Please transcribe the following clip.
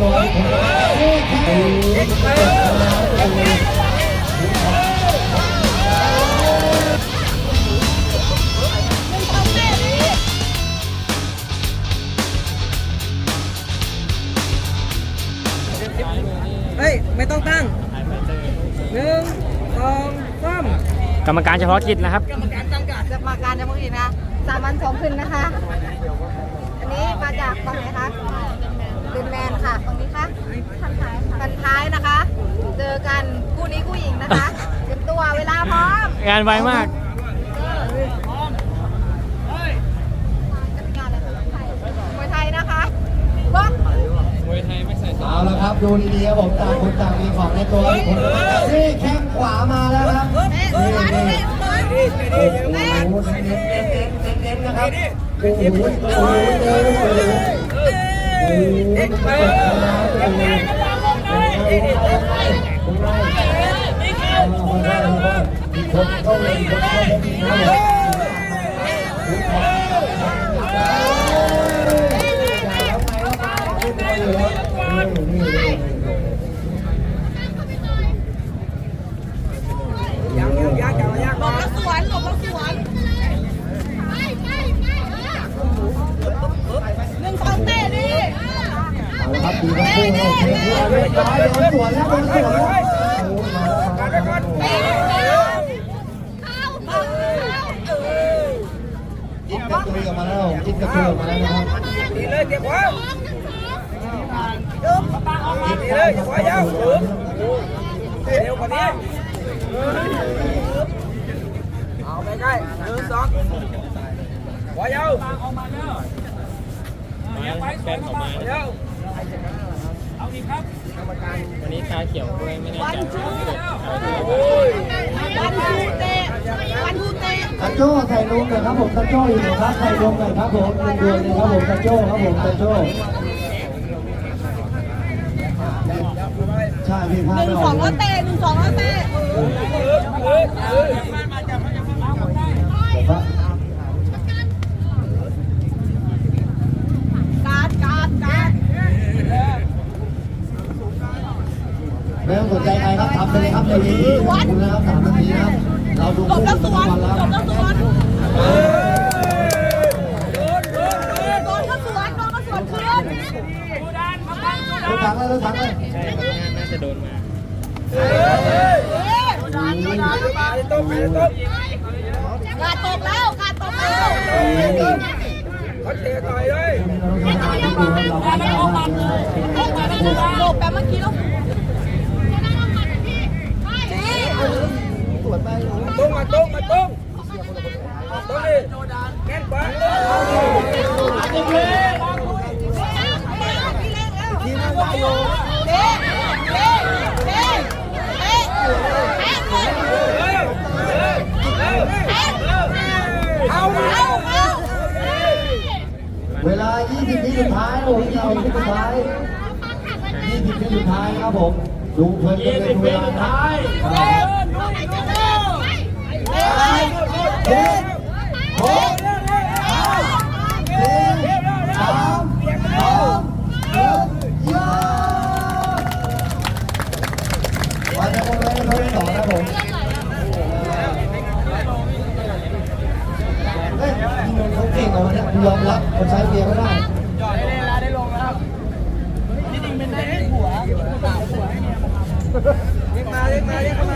ตัวนี่แค่เฮ้ย ไม่ต้องตั้งหนึ่งสองสามกรรมการเฉพาะกิจนะครับ กรรมการจำกัดจะมาการจะพูดอีกนะสามวันสองคืนนะคะ อันนี้มาจากฝั่งไหนคะ เป็นแมนค่ะฝั่งนี้คะพันท้ายพันท้ายนะคะ เจอกันคู่นี้คู่หญิงนะคะเตรียมตัวเวลาพร้อมงานไวมากกติกาอะไรคะมวยไทยนะคะบล็อกเอาละครับดูดีๆครับผมต่างคนต่างมีของในตัวผมนี่แข้งขวามาแล้วครับเอ๊ะนี่ขวานี่นี่โอ้โหเน้นเน้นเน้นเน้นเน้นนะครับโอ้โหโอ้โห เดินโอ้โหโอ้โหเด็กไปโอ้โหโอ้โหมีคนเข้าเลยมีคนเข้าเลยมีคนเข้าเลยยังยังยังยังยัง หลบแล้วสวนหลบแล้วสวนหนึ่งสองเตะดิ เอาละ ครับดีทั้งคู่โอเคเรียบร้อยโดนสวนแล้วโดนสวนแล้วโอ้ยมาแล้วมาแล้วมาแล้วจิ๊บกระตุยออกมาแล้วจิ๊บกระตุยออกมาแล้วนะครับดีเลยเจ็บหัวจิ๊บดีเลยเจ็บหัวยาวเร็วกว่านี้เอาไปใกล้หนึ่งสองหัวยาวหัวยาว วันนี้ชาเขียวด้วยไม่แน่วันใจทูโอ้ยวันทูเตะวันทูเตะตะโจ้ใส่ลุงหน่อยครับผมตะโจ้อยู่ไหนครับใส่ลุงหน่อยครับผมเป็นเดือนเลยครับผมตะโจ้ครับผมตะโจ้ใช่พี่พาหนึ่งสองแล้วเตะหนึ่งสองแล้วเตะ เฮ้ยเฮ้ย การการการ ไม่ต้องสน ใจใครครับทำไปเลยครับเลยดีขอบคุณนะครับสามนาทีนะครับเราดูหลบคู่แล้วกันสทุกวนวันแล้วหลบแล้วสวนโดนโดนโดนโดนก็สวนโดนก็สวนคืนรถถังเลยรถถังเลยใช่ครับน่าจะโดนมาเอ๊ะมาตกมาตกกาดตกแล้วกาดตกแล้วเขาเตะต่อยเลยหลบแบบเมื่อกี้แล้วจี ตรงมาตรงมาตรงตรงนี้แน่นกว่าทีมได้อยู่เอ๊ะเอ๊ะเอ๊ะเอ๊ะเอ๊ะเอาเอาเอาเวลา 20วิสุดท้ายโอ้ยเอาที่สุดท้าย 20วิสุดท้ายครับผม ดูเพลินกันเลยเวลาท้า ยเจ็ดหกห้าสี่สามสองหนึ่อดวันนี้หมดเลยเขาที่สองนะผมเฮ้ยเขาเก่งกว่าวันนี้ยอมรับคนใช้เกียร์ไม่ได้เรียกมาเรียกมาเรียกมา